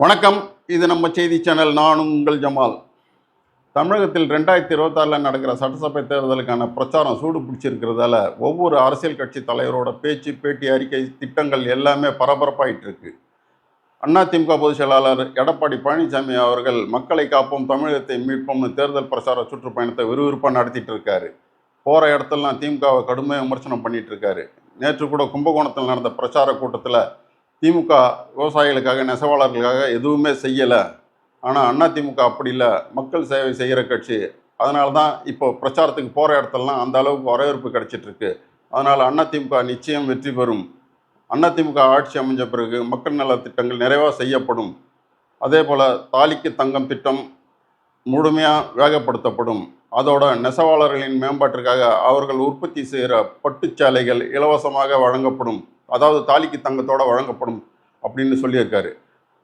வணக்கம். இது நம்ம செய்தி சேனல். நான் உங்கள் ஜமால். தமிழகத்தில் ரெண்டாயிரத்தி இருபத்தாறில் நடக்கிற சட்டசபை தேர்தலுக்கான பிரச்சாரம் சூடு பிடிச்சிருக்கிறதால ஒவ்வொரு அரசியல் கட்சி தலைவரோட பேச்சு பேட்டி அறிக்கை திட்டங்கள் எல்லாமே பரபரப்பாயிட்டு இருக்கு. அதிமுக பொதுச் செயலாளர் எடப்பாடி பழனிசாமி அவர்கள் மக்களை காப்போம் தமிழகத்தை மீட்போம்னு தேர்தல் பிரச்சார சுற்றுப்பயணத்தை விறுவிறுப்பாக நடத்திட்டு இருக்காரு. போகிற இடத்துலலாம் திமுகவை கடுமையாக விமர்சனம் பண்ணிட்டு இருக்காரு. நேற்று கூட கும்பகோணத்தில் நடந்த பிரச்சார கூட்டத்தில் திமுக விவசாயிகளுக்காக நெசவாளர்களுக்காக எதுவுமே செய்யலை. ஆனால் அண்ணா திமுக அப்படி இல்லை. மக்கள் சேவை செய்கிற கட்சி. அதனால தான் இப்போ பிரச்சாரத்துக்கு போகிற இடத்துலலாம் அந்த அளவுக்கு வரவேற்பு கிடச்சிட்ருக்கு. அதனால் அதனால் அதிமுக நிச்சயம் வெற்றி பெறும். அதிமுக ஆட்சி அமைஞ்ச பிறகு மக்கள் நல திட்டங்கள் நிறைவாக செய்யப்படும். அதே போல் தாலிக்கு தங்கம் திட்டம் முழுமையாக வேகப்படுத்தப்படும். அதோட நெசவாளர்களின் மேம்பாட்டிற்காக அவர்கள் உற்பத்தி செய்கிற பட்டுச்சாலைகள் இலவசமாக வழங்கப்படும். அதாவது தாலிக்கு தங்கத்தோட வழங்கப்படும் அப்படின்னு சொல்லியிருக்காரு.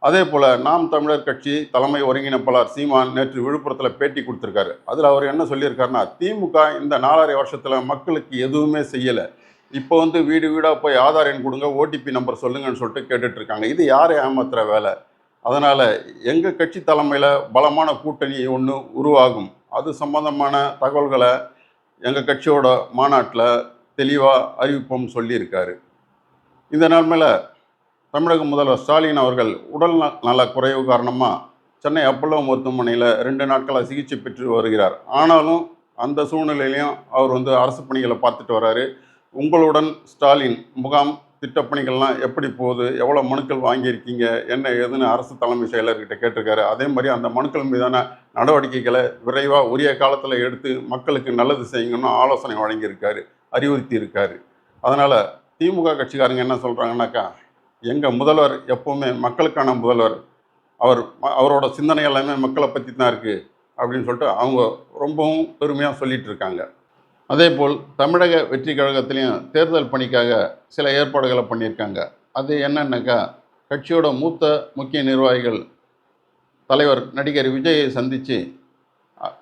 அதே போல் நாம் தமிழர் கட்சி தலைமை ஒருங்கிணைப்பாளர் சீமான் நேற்று விழுப்புரத்தில் பேட்டி கொடுத்துருக்காரு. அதில் அவர் என்ன சொல்லியிருக்காருன்னா திமுக இந்த நாலரை வருஷத்தில் மக்களுக்கு எதுவுமே செய்யலை. இப்போ வந்து வீடு வீடாக போய் ஆதார் எண் கொடுங்க ஓடிபி நம்பர் சொல்லுங்கன்னு சொல்லிட்டு கேட்டுட்ருக்காங்க. இது யாரை ஏமாத்துற வேலை? அதனால் எங்கள் கட்சி தலைமையில் பலமான கூட்டணி ஒன்று உருவாகும். அது சம்பந்தமான தகவல்களை எங்கள் கட்சியோட மாநாட்டில் தெளிவாக அறிவிப்போம் சொல்லியிருக்காரு. இந்த நிலைமையில் தமிழக முதல்வர் ஸ்டாலின் அவர்கள் உடல் நல குறைவு காரணமாக சென்னை அப்பல்லோ மருத்துவமனையில் ரெண்டு நாட்களாக சிகிச்சை பெற்று வருகிறார். ஆனாலும் அந்த சூழ்நிலையிலையும் அவர் வந்து அரசு பணிகளை பார்த்துட்டு வராரு. உங்களுடன் ஸ்டாலின் முகாம் திட்டப்பணிகள்லாம் எப்படி போகுது? எவ்வளோ மனுக்கள் வாங்கியிருக்கீங்க? என்ன ஏதுன்னு அரசு தலைமை செயலர்கிட்ட கேட்டிருக்காரு. அதே மாதிரி அந்த மனுக்கள் மீதான நடவடிக்கைகளை விரைவாக உரிய காலத்தில் எடுத்து மக்களுக்கு நல்லது செய்யுங்கன்னு ஆலோசனை வழங்கியிருக்காரு அறிவுறுத்தி இருக்காரு அதனால் திமுக கட்சிக்காரங்க என்ன சொல்கிறாங்கன்னாக்கா எங்கள் முதல்வர் எப்போவுமே மக்களுக்கான முதல்வர். அவர் அவரோட சிந்தனை எல்லாமே மக்களை பற்றி தான் இருக்குது அப்படின்னு சொல்லிட்டு அவங்க ரொம்பவும் பெருமையாக சொல்லிட்டு இருக்காங்க. அதேபோல் தமிழக வெற்றி கழகத்திலையும் தேர்தல் பணிக்காக சில ஏற்பாடுகளை பண்ணியிருக்காங்க. அது என்னன்னாக்கா கட்சியோட மூத்த முக்கிய நிர்வாகிகள் தலைவர் நடிகர் விஜயை சந்தித்து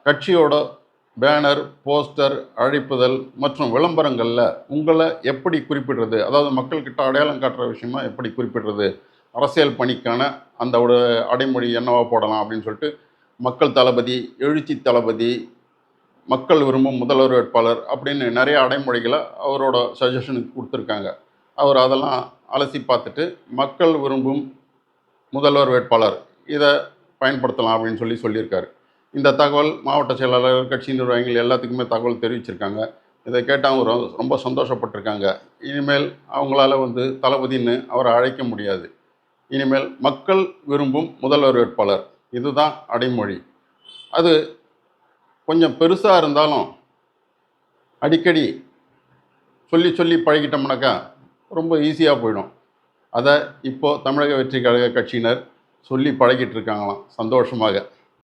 கட்சியோட பேனர் போஸ்டர் அழைப்புதல் மற்றும் விளம்பரங்களில் உங்களை எப்படி குறிப்பிடுறது? அதாவது மக்கள்கிட்ட அடையாளம் காட்டுற விஷயமா எப்படி குறிப்பிடுறது? அரசியல் பணிக்கான அந்த ஒரு அடைமொழி என்னவா போடலாம் அப்படின்னு சொல்லிட்டு மக்கள் தளபதி எழுச்சி தளபதி மக்கள் விரும்பும் முதல்வர் வேட்பாளர் அப்படின்னு நிறைய அடைமொழிகளை அவரோட சஜஷனுக்கு கொடுத்துருக்காங்க. அவர் அதெல்லாம் அலசி பார்த்துட்டு மக்கள் விரும்பும் முதல்வர் வேட்பாளர் இதை பயன்படுத்தலாம் அப்படின்னு சொல்லி சொல்லியிருக்காரு. இந்த தகவல் மாவட்ட செயலாளர் கட்சி நிர்வாகிகள் எல்லாத்துக்குமே தகவல் தெரிவிச்சிருக்காங்க. இதை கேட்டு அவங்க ரொம்ப சந்தோஷப்பட்டிருக்காங்க. இனிமேல் அவங்களால வந்து தளபதின்னு அவரை அழைக்க முடியாது. இனிமேல் மக்கள் விரும்பும் முதல்வர் வேட்பாளர். இதுதான் அடைமொழி. அது கொஞ்சம் பெருசாக இருந்தாலும் அடிக்கடி சொல்லி சொல்லி பழகிட்டோம்னாக்கா ரொம்ப ஈஸியாக போயிடும். அதை இப்போது தமிழக வெற்றி கழக கட்சியினர் சொல்லி பழகிட்டு இருக்காங்களாம் சந்தோஷமாக.